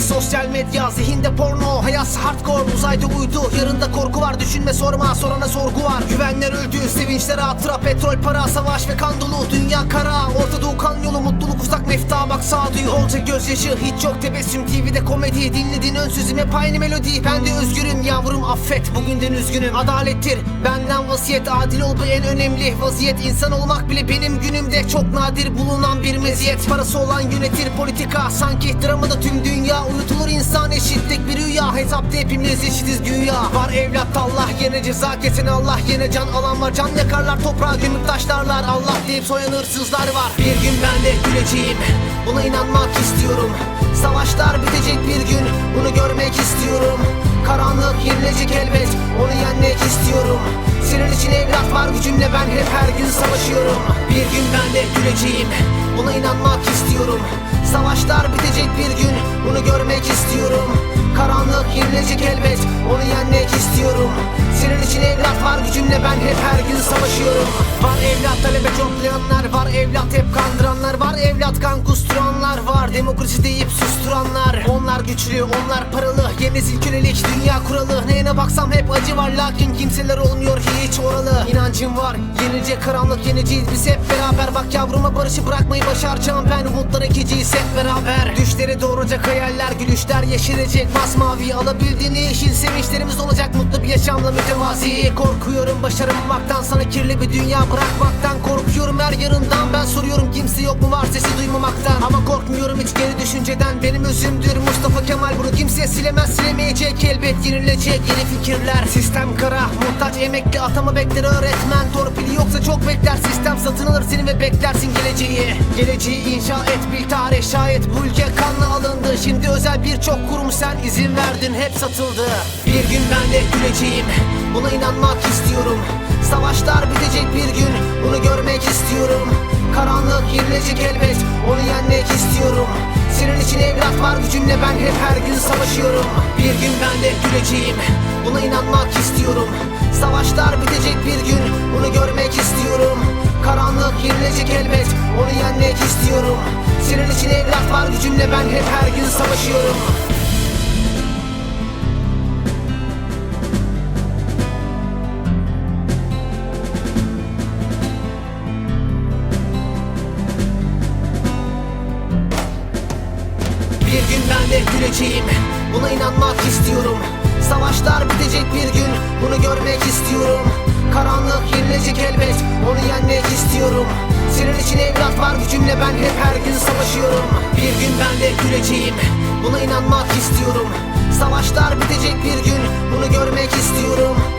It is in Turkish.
sosyal medya Zihinde porno hayat hardcore Uzayda uydu yarında korku var Düşünme sorma sorana sorgu var. Güvenler öldü sevinçler hatıra Petrol para savaş ve kan dolu Dünya kara Orta kan yolu Bak sağduyu olca gözyaşı. Hiç yok tebessüm TV'de komedi. Dinledin ön sözüm hep aynı melodi. Ben de özgürüm yavrum. Affet. Bugünden üzgünüm. Adalettir. Benden vasiyet. Adil ol bu en önemli vaziyet. İnsan olmak bile benim günümde Çok nadir bulunan bir meziyet. Parası olan yönetir politika. Sanki dramada tüm dünya Uyutulur insan eşitlik bir rüya. Hesapta hepimiz eşitiz güya. Var evlat Allah yine ceza kesin. Allah yine can alan var. Can yakarlar toprağa gömüp taşlarlar. Allah deyip soyan hırsızlar var. Bir gün ben de güleceğim Buna inanmak istiyorum. Savaşlar bitecek bir gün Bunu görmek istiyorum. Karanlık yenilecek elbet Onu yenmek istiyorum. Senin için evlat var gücümle ben hep her gün savaşıyorum. Bir gün ben de güleceğim Buna inanmak istiyorum. Savaşlar bitecek bir gün Bunu görmek istiyorum. Karanlık yenilecek elbet Onu yenmek istiyorum. Senin için evlat var gücümle ben Onlar güçlü onlar paralı. Yeni silkölelik dünya kuralı. Neyine baksam hep acı var Lakin kimseler olmuyor hiç oralı. İnancım var yenilecek karanlık yeneceğiz biz hep beraber. Bak yavruma barışı bırakmayı başaracağım. Ben Umutlar ekeceğiz hep beraber. Düşleri doğuracak hayaller gülüşler yeşerecek Masmavi alabildiğini yeşil sevinçlerimiz olacak. Mutlu bir yaşamla mütevazi. Korkuyorum başaramamaktan sana kirli bir dünya bırakmaktan. Korkuyorum her yarından ben soruyorum kimse yok mu var sesi duymamaktan. Ama korkmuyorum hiç geri düşünceden. Benim özümdür Mustafa Kemal bunu kimse silemez silemeyecek Elbet yenilecek yeni fikirler. Sistem kara muhtaç emekli atama bekler öğretmen. Torpili yoksa çok bekler. Sistem satın alır seni ve beklersin geleceği. Geleceği inşa et bil tarih şayet bu ülke kanla alındı. Şimdi özel birçok kurum sen izin verdin hep satıldı. Bir gün ben de güleceğim buna inanmak istiyorum. Savaşlar bitecek bir gün bunu görmek istiyorum. Karanlık yenilecek elbet için evlat var gücümle ben hep her gün savaşıyorum. Bir gün ben de güleceğim buna inanmak istiyorum. Savaşlar bitecek bir gün bunu görmek istiyorum. Karanlık yenilecek elbet onu yenmek istiyorum. Senin için evlat var gücümle ben hep her gün savaşıyorum Bir gün ben de güleceğim. Buna inanmak istiyorum. Savaşlar bitecek bir gün. Bunu görmek istiyorum. Karanlık yenilecek elbet. Onu yenmek istiyorum. Senin için evlat var gücümle ben hep her gün savaşıyorum. Bir gün ben de güleceğim. Buna inanmak istiyorum. Savaşlar bitecek bir gün. Bunu görmek istiyorum